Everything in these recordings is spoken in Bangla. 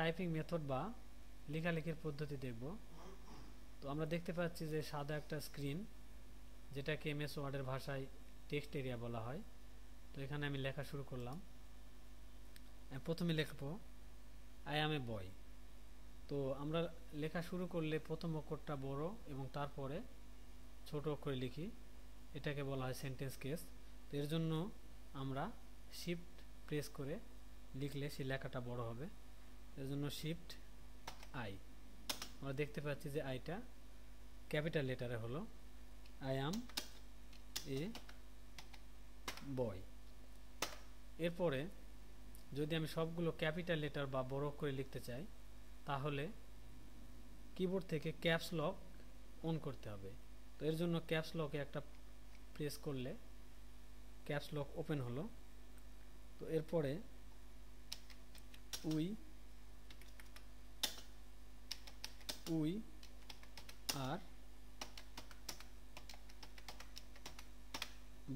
টাইপিং মেথড বা লেখালেখির পদ্ধতি দেখব। তো আমরা দেখতে পাচ্ছি যে সাদা একটা স্ক্রিন যেটাকে এমএস ওয়ার্ডের ভাষায় টেক্সট এরিয়া বলা হয়। তো এখানে আমি লেখা শুরু করলাম। প্রথমে লিখব আই অ্যাম এ বয় তো আমরা লেখা শুরু করলে প্রথম অক্ষরটা বড় এবং তারপরে ছোট অক্ষরে লিখি। এটাকে বলা হয় সেন্টেন্স কেস তো এর জন্য আমরা শিফট প্রেস করে লিখলে সেই লেখাটা বড় হবে। এর জন্য শিফট আই আমরা দেখতে পাচ্ছি যে আইটা ক্যাপিটাল লেটারে হলো। আই অ্যাম এ বয় এরপরে যদি আমি সবগুলো ক্যাপিটাল লেটার বা বড় করে লিখতে চাই, তাহলে কিবোর্ড থেকে ক্যাপস লক অন করতে হবে। তো এর জন্য ক্যাপস লকে একটা প্রেস করলে ক্যাপস লক ওপেন হলো। তো এরপরে উই উই আর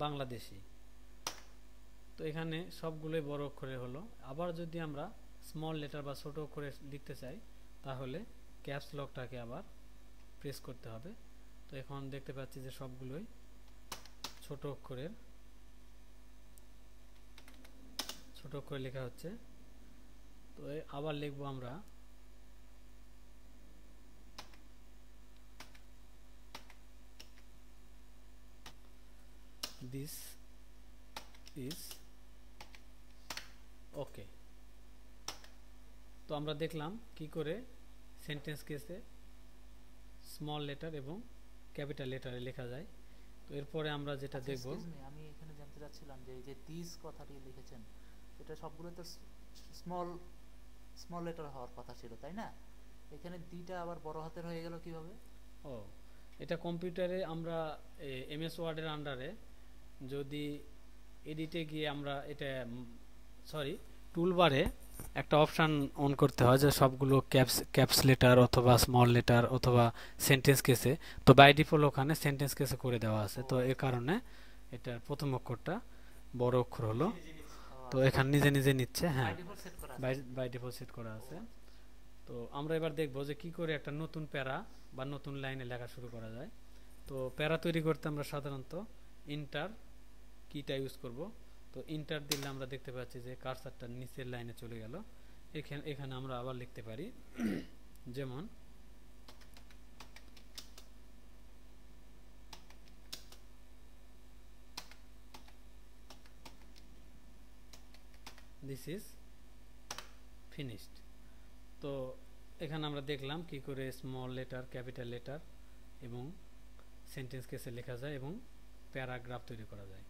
বাংলাদেশি। তো এখানে সবগুলোই বড় অক্ষরে হলো। আবার যদি আমরা স্মল লেটার বা ছোট অক্ষরে লিখতে চাই, তাহলে ক্যাপস লকটাকে আবার প্রেস করতে হবে। তো এখন দেখতে পাচ্ছি যে সবগুলোই ছোট অক্ষরের, ছোট অক্ষরে লেখা হচ্ছে। তো আবার লিখব আমরা দিস ইজ ওকে তো আমরা দেখলাম কি করে সেন্টেন্স কেসে স্মল লেটার এবং ক্যাপিটাল লেটারে লেখা যায়। তো এরপরে আমরা যেটা আচ্ছা, দেখব আমি এখানে জানতে চাচ্ছিলাম যে এই যে দিস কথাটি লিখেছেন এটা সবগুলো তো স্মল স্মল লেটার হওয়ার কথা ছিল তাই না? এখানে দিটা আবার বড় হাতের হয়ে গেল কীভাবে? ও এটা কম্পিউটারে আমরা এমএস ওয়ার্ডের আন্ডারে যদি এডিটে গিয়ে আমরা এটা সরি টুলবারে একটা অপশান অন করতে হয় যে সবগুলো ক্যাপস ক্যাপস লেটার অথবা স্মল লেটার অথবা সেন্টেন্স কেসে তো বাই ডিফল্ট ওখানে সেন্টেন্স কেসে করে দেওয়া আছে। তো এর কারণে এটার প্রথম অক্ষরটা বড় অক্ষর হলো। তো এখানে নিজে নিজে নিচ্ছে হ্যাঁ। বাই বাই ডিফল্ট সেট করা আছে। তো আমরা এবার দেখব যে কি করে একটা নতুন প্যারা বা নতুন লাইনে লেখা শুরু করা যায়। তো প্যারা তৈরি করতে আমরা সাধারণত ইন্টার কিটা ইউজ করব। তো ইন্টার দিলে আমরা দেখতে পাচ্ছি যে কার্সারটা নিচের লাইনে চলে গেল। এখানে এখানে আমরা আবার লিখতে পারি। যেমন দিস ইজ ফিনিশড তো এখানে আমরা দেখলাম কি করে স্মল লেটার ক্যাপিটাল লেটার এবং সেন্টেন্স কেসে লেখা যায় এবং প্যারাগ্রাফ তৈরি করা যায়।